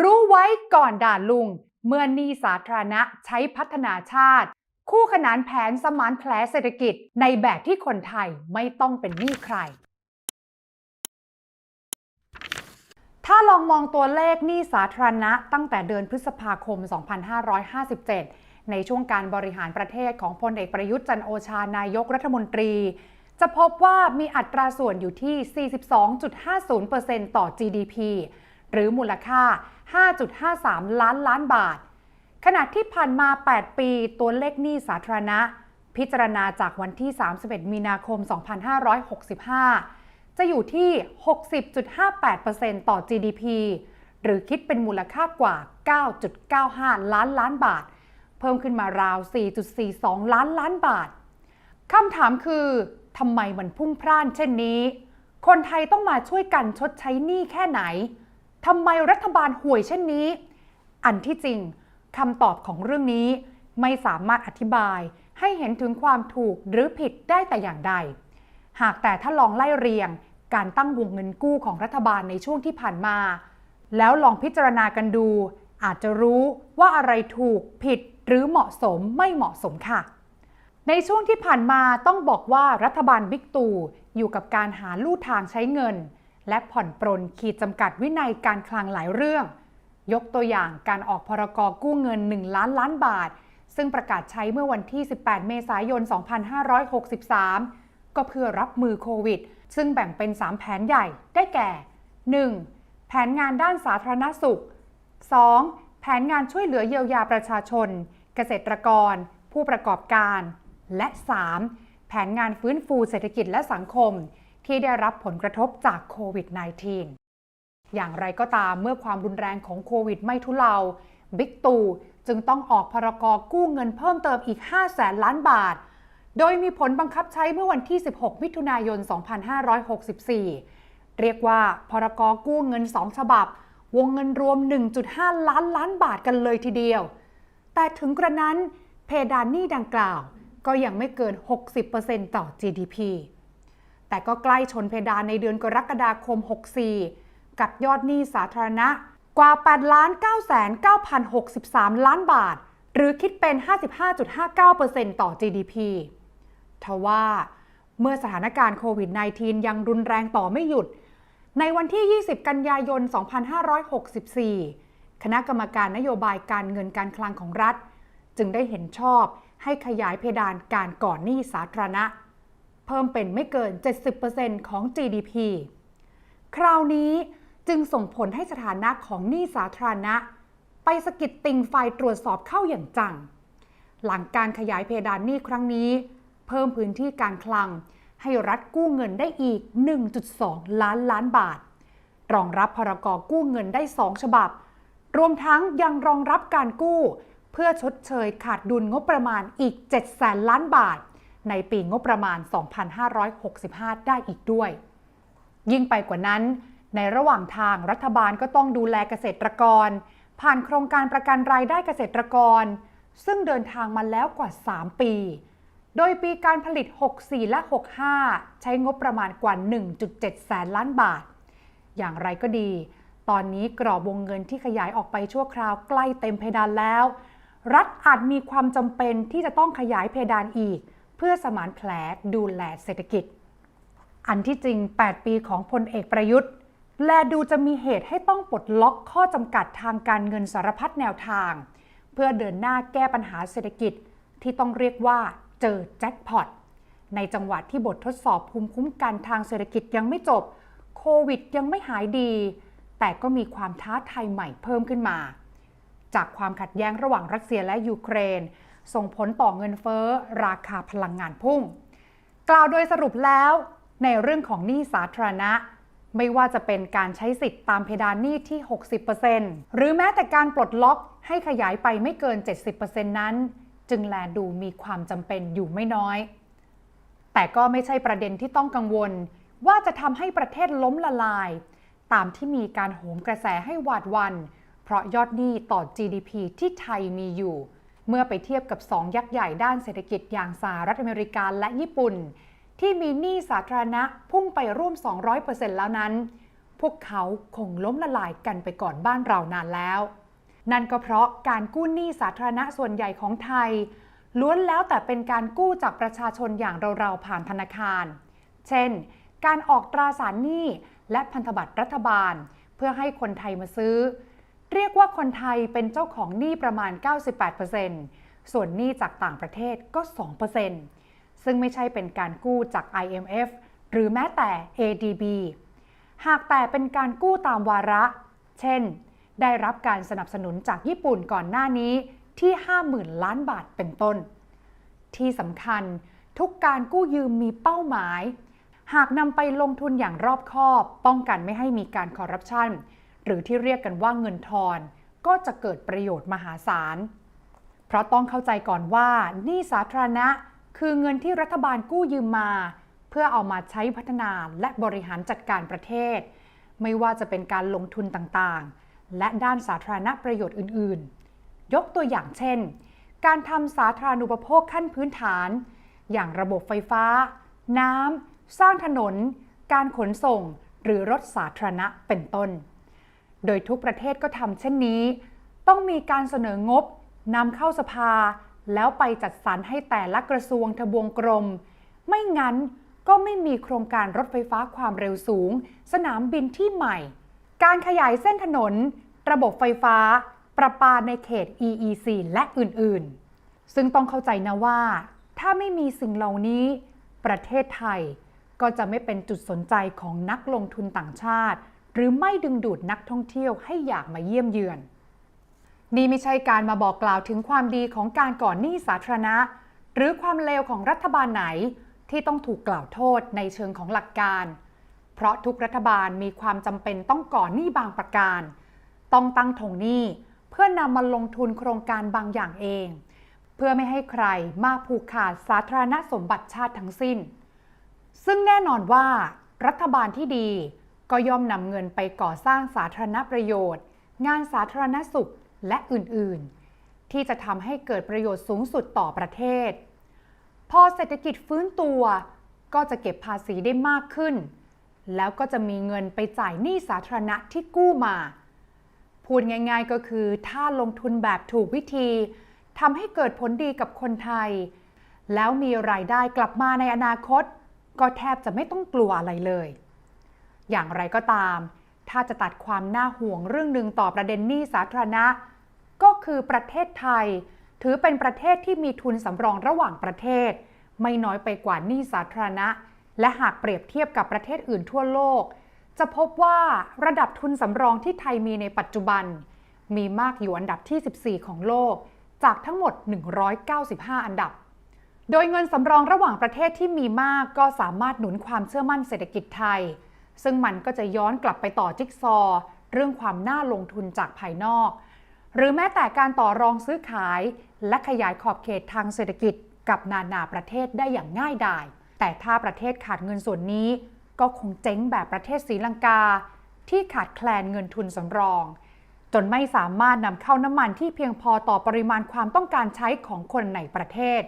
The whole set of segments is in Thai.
รู้ไว้ก่อนด่าลุง เมื่อนี้สาธารณะใช้พัฒนาชาติ คู่ขนานแผนสมานแผลเศรษฐกิจในแบบที่คนไทยไม่ต้องเป็นหนี้ใคร ถ้าลองมองตัวเลขหนี้สาธารณะตั้งแต่เดือนพฤษภาคม 2557 ในช่วงการบริหารประเทศของพลเอกประยุทธ์จันโอชานายกรัฐมนตรี จะพบว่ามีอัตราส่วนอยู่ที่ 42.50%ต่อ GDP หรือมูลค่า 5.53 ล้านล้านบาท ขณะที่ผ่านมา 8 ปีตัวเลขหนี้สาธารณะ พิจารณาจากวันที่ 31 มีนาคม 2565 จะอยู่ที่ 60.58%ต่อ GDP หรือคิดเป็นมูลค่ากว่า 9.95 ล้านล้านบาท เพิ่มขึ้นมาราว 4.42 ล้านล้านบาทคำถามคือทำไมมันพุ่งพล่านเช่นนี้ คนไทยต้องมาช่วยกันชดใช้หนี้แค่ไหน ทำไมรัฐบาลห่วยเช่นนี้ อันที่จริงคำตอบของเรื่องนี้ไม่สามารถอธิบายให้เห็นถึงความถูกหรือผิดได้แต่อย่างใด หากแต่ถ้าลองไล่เรียงการตั้งวงเงินกู้ของรัฐบาลในช่วงที่ผ่านมา แล้วลองพิจารณากันดู อาจจะรู้ว่าอะไรถูกผิดหรือเหมาะสมไม่เหมาะสมค่ะ ในช่วงที่ผ่านมาต้องบอกว่ารัฐบาลบิ๊กตู่อยู่กับการหาลู่ทางใช้เงิน และผ่อนปรนขีดจำกัดวินัยการคลังหลายเรื่อง ยกตัวอย่างการออกพรกกู้เงิน 1 ล้านล้านบาท ซึ่งประกาศใช้เมื่อวันที่ 18 เมษายน 2563 ก็เพื่อรับมือโควิด ซึ่งแบ่งเป็น 3 แผนใหญ่ได้แก่ 1. แผนงานด้านสาธารณสุข 2. แผนงานช่วยเหลือเยียวยาประชาชน เกษตรกร ผู้ประกอบการ และ 3. แผนงานฟื้นฟูเศรษฐกิจและสังคม ที่ได้รับผลกระทบจากโควิด -19 อย่างไรก็ตามเมื่อความรุนแรงของโควิดไม่ทุเลา บิ๊กตู่จึงต้องออกพรกกู้เงินเพิ่มเติมอีก 5 แสนล้านบาท โดยมีผลบังคับใช้เมื่อวันที่ 16 มิถุนายน 2564 เรียกว่าพรกกู้เงิน 2 ฉบับ วงเงินรวม 1.5 ล้านล้านบาทกันเลยทีเดียว แต่ถึงกระนั้นเพดานหนี้ดังกล่าว ก็ยังไม่เกิน 60%ต่อ GDP แต่ก็ใกล้ชนเพดานในเดือนกรกฎาคม 64 กับยอดหนี้สาธารณะกว่า 8 ล้าน9แสน9,063 ล้านบาท หรือคิดเป็น 55.59%ต่อ GDP ทว่า เมื่อสถานการณ์โควิด -19 ยังรุนแรงต่อไม่หยุด ในวันที่ 20 กันยายน 2564 คณะกรรมการนโยบายการเงินการคลังของรัฐ จึงได้เห็นชอบให้ขยายเพดานการก่อนหนี้สาธารณะ เพิ่มเป็นไม่เกิน 70%ของ GDP คราวนี้จึงส่งผลให้สถานะของหนี้สาธารณะ ไปสกิดติงไฟตรวจสอบเข้าอย่างจัง หลังการขยายเพดานหนี้ครั้งนี้ เพิ่มพื้นที่การคลัง ให้รัฐกู้เงินได้อีก 1.2 ล้านล้านบาท รองรับพรกกู้เงินได้ 2 ฉบับ รวมทั้งยังรองรับการกู้ เพื่อชดเชยขาดดุลงบประมาณอีก 7 แสนล้านบาท ในปีงบประมาณ 2565 ได้อีกด้วย ยิ่งไปกว่านั้น ในระหว่างทางรัฐบาลก็ต้องดูแลเกษตรกร ผ่านโครงการประกันรายได้เกษตรกร ซึ่งเดินทางมาแล้วกว่า 3 ปี โดยปีการผลิต 64 และ 65 ใช้งบประมาณกว่า 1.7 แสนล้านบาท อย่างไรก็ดี ตอนนี้กรอบวงเงินที่ขยายออกไปชั่วคราวใกล้เต็มเพดานแล้ว รัฐอาจมีความจำเป็นที่จะต้องขยายเพดานอีก พื่อสมานแผลดูแลเศรษฐกิจ อันที่จริง 8 ปีของพลเอกประยุทธ์ แลดูจะมีเหตุให้ต้องปลดล็อกข้อจำกัดทางการเงินสารพัดแนวทาง เพื่อเดินหน้าแก้ปัญหาเศรษฐกิจที่ต้องเรียกว่าเจอแจ็คพอตในจังหวัดที่บททดสอบภูมิคุ้มกันทางเศรษฐกิจยังไม่จบ โควิดยังไม่หายดี แต่ก็มีความท้าทายใหม่เพิ่มขึ้นมา จากความขัดแย้งระหว่างรัสเซียและยูเครน ส่งผลต่อเงินเฟ้อ ราคาพลังงานพุ่ง กล่าวโดยสรุปแล้วในเรื่องของหนี้สาธารณะ ไม่ว่าจะเป็นการใช้สิทธิ์ตามเพดานหนี้ที่ 60%หรือแม้แต่การปลดล็อกให้ขยายไปไม่เกิน 70%นั้น จึงแลดูมีความจำเป็นอยู่ไม่น้อย แต่ก็ไม่ใช่ประเด็นที่ต้องกังวล ว่าจะทำให้ประเทศล้มละลาย ตามที่มีการโหมกระแสให้หวาดวัน เพราะยอดหนี้ต่อ GDP ที่ไทยมีอยู่ เมื่อไปเทียบกับ 2 ยักษ์ใหญ่ด้านเศรษฐกิจอย่างสหรัฐอเมริกาและญี่ปุ่น ที่มีหนี้สาธารณะพุ่งไปร่วม 200%แล้วนั้น พวกเขาคงล้มละลายกันไปก่อนบ้านเรานานแล้ว นั่นก็เพราะการกู้หนี้สาธารณะส่วนใหญ่ของไทย ล้วนแล้วแต่เป็นการกู้จากประชาชนอย่างเราๆผ่านธนาคาร เช่น การออกตราสารหนี้และพันธบัตรรัฐบาล เพื่อให้คนไทยมาซื้อ เรียกว่าคนไทยเป็นเจ้าของหนี้ประมาณ 98%ส่วนหนี้จากต่างประเทศก็ 2%ซึ่งไม่ใช่เป็นการกู้จาก IMF หรือแม้แต่ ADB หากแต่เป็นการกู้ตามวาระ เช่น ได้รับการสนับสนุนจากญี่ปุ่นก่อนหน้านี้ที่ 50,000 ล้านบาทเป็นต้น ที่สำคัญทุกการกู้ยืมมีเป้าหมาย หากนำไปลงทุนอย่างรอบคอบ ป้องกันไม่ให้มีการคอร์รัปชัน หรือที่เรียกกันว่าเงินทอนก็จะเกิดประโยชน์มหาศาล เพราะต้องเข้าใจก่อนว่าหนี้สาธารณะคือเงินที่รัฐบาลกู้ยืมมา เพื่อเอามาใช้พัฒนาและบริหารจัดการประเทศ ไม่ว่าจะเป็นการลงทุนต่างๆ และด้านสาธารณประโยชน์อื่นๆ ยกตัวอย่างเช่น การทำสาธารณูปโภคขั้นพื้นฐาน อย่างระบบไฟฟ้า น้ำ สร้างถนน การขนส่ง หรือรถสาธารณะเป็นต้น โดยทุกประเทศก็ทำเช่นนี้ ต้องมีการเสนองบนำเข้าสภา แล้วไปจัดสรรให้แต่ละกระทรวงทบวงกรม ไม่งั้นก็ไม่มีโครงการรถไฟฟ้าความเร็วสูง สนามบินที่ใหม่ การขยายเส้นถนน ระบบไฟฟ้า ประปาในเขต EEC และอื่นๆ ซึ่งต้องเข้าใจนะว่า ถ้าไม่มีสิ่งเหล่านี้ ประเทศไทยก็จะไม่เป็นจุดสนใจของนักลงทุนต่างชาติ หรือไม่ดึงดูดนักท่องเที่ยวให้อยากมาเยี่ยมเยือน นี่ไม่ใช่การมาบอกกล่าวถึงความดีของการก่อนหนี้สาธารณะ หรือความเลวของรัฐบาลไหนที่ต้องถูกกล่าวโทษในเชิงของหลักการ เพราะทุกรัฐบาลมีความจำเป็นต้องก่อนหนี้บางประการ ต้องตั้งถงหนี้เพื่อนำมาลงทุนโครงการบางอย่างเอง เพื่อไม่ให้ใครมาผูกขาดสาธารณสมบัติชาติทั้งสิ้น ซึ่งแน่นอนว่ารัฐบาลที่ดี ก็ย่อมนำเงินไปก่อสร้างสาธารณประโยชน์ งานสาธารณสุขและอื่นๆ ที่จะทำให้เกิดประโยชน์สูงสุดต่อประเทศ พอเศรษฐกิจฟื้นตัวก็จะเก็บภาษีได้มากขึ้น แล้วก็จะมีเงินไปจ่ายหนี้สาธารณะที่กู้มา พูดง่ายๆก็คือถ้าลงทุนแบบถูกวิธีทำให้เกิดผลดีกับคนไทย แล้วมีรายได้กลับมาในอนาคต ก็แทบจะไม่ต้องกลัวอะไรเลย อย่างไรก็ตาม ถ้าจะตัดความน่าห่วงเรื่องหนึ่งต่อประเด็นหนี้สาธารณะ ก็คือประเทศไทย ถือเป็นประเทศที่มีทุนสำรองระหว่างประเทศ ไม่น้อยไปกว่าหนี้สาธารณะ และหากเปรียบเทียบกับประเทศอื่นทั่วโลก จะพบว่าระดับทุนสำรองที่ไทยมีในปัจจุบัน มีมากอยู่อันดับที่ 14 ของโลก จากทั้งหมด 195 อันดับโดยเงินสำรองระหว่างประเทศที่มีมากก็สามารถหนุนความเชื่อมั่นเศรษฐกิจไทย ซึ่งมันก็จะย้อนกลับไปต่อจิ๊กซอ เรื่องความน่าลงทุนจากภายนอก หรือแม้แต่การต่อรองซื้อขาย และขยายขอบเขตทางเศรษฐกิจกับนานาประเทศได้อย่างง่ายดาย แต่ถ้าประเทศขาดเงินส่วนนี้ ก็คงเจ๊งแบบประเทศศรีลังกา ที่ขาดแคลนเงินทุนสำรอง จนไม่สามารถนำเข้าน้ำมันที่เพียงพอต่อปริมาณความต้องการใช้ของคนในประเทศ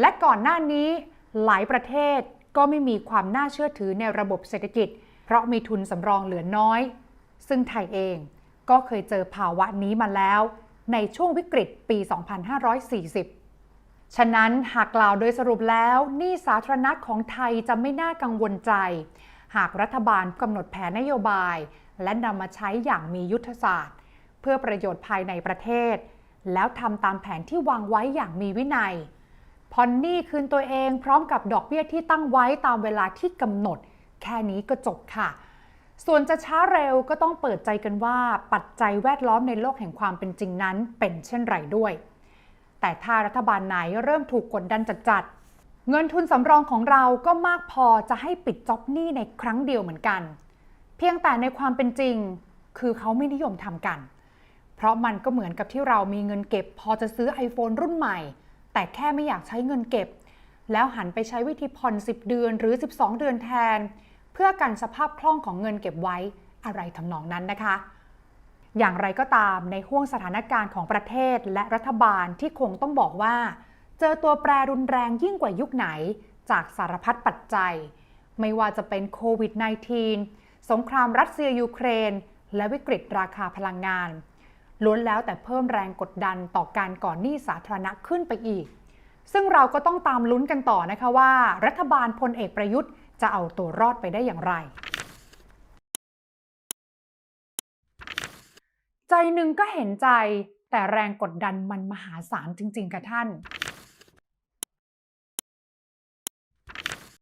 และก่อนหน้านี้ หลายประเทศก็ไม่มีความน่าเชื่อถือในระบบเศรษฐกิจ เพราะมีทุนสำรองเหลือน้อย ซึ่งไทยเองก็เคยเจอภาวะนี้มาแล้ว ในช่วงวิกฤตปี 2540 ฉะนั้นหากกล่าวโดยสรุปแล้วหนี้สาธารณะของไทยจะไม่น่ากังวลใจ หากรัฐบาลกำหนดแผนนโยบาย และนำมาใช้อย่างมียุทธศาสตร์ เพื่อประโยชน์ภายในประเทศ แล้วทำตามแผนที่วางไว้อย่างมีวินัยผ่อนหนี้คืนตัวเองพร้อมกับดอกเบี้ยที่ตั้งไว้ตามเวลาที่กำหนด แค่นี้ก็จบค่ะ ส่วนจะช้าเร็วก็ต้องเปิดใจกันว่าปัจจัยแวดล้อมในโลกแห่งความเป็นจริงนั้นเป็นเช่นไรด้วย แต่ถ้ารัฐบาลไหนเริ่มถูกกดดันจัดๆเงินทุนสำรองของเราก็มากพอจะให้ปิดจ็อบหนี้ในครั้งเดียวเหมือนกัน เพียงแต่ในความเป็นจริง คือเขาไม่นิยมทำกัน เพราะมันก็เหมือนกับที่เรามีเงินเก็บ พอจะซื้อ iPhone รุ่นใหม่ แต่แค่ไม่อยากใช้เงินเก็บแล้วหันไปใช้วิธีผ่อน 10 เดือนหรือ 12 เดือนแทน เพื่อกันสภาพคล่องของเงินเก็บไว้อะไรทำนองนั้นนะคะ อย่างไรก็ตามในห่วงสถานการณ์ของประเทศและรัฐบาลที่คงต้องบอกว่า เจอตัวแปรรุนแรงยิ่งกว่ายุคไหน จากสารพัดปัจจัย ไม่ว่าจะเป็นโควิด -19 สงครามรัสเซียยูเครน และวิกฤตราคาพลังงานล้วนแล้วแต่เพิ่มแรงกดดันต่อการก่อนหนี้สาธารณะขึ้นไปอีก ซึ่งเราก็ต้องตามลุ้นกันต่อนะคะว่า รัฐบาลพลเอกประยุทธ์ จะเอาตัวรอดไปได้อย่างไร ใจหนึ่งก็เห็นใจแต่แรงกดดันมันมหาศาลจริง ๆ ค่ะท่าน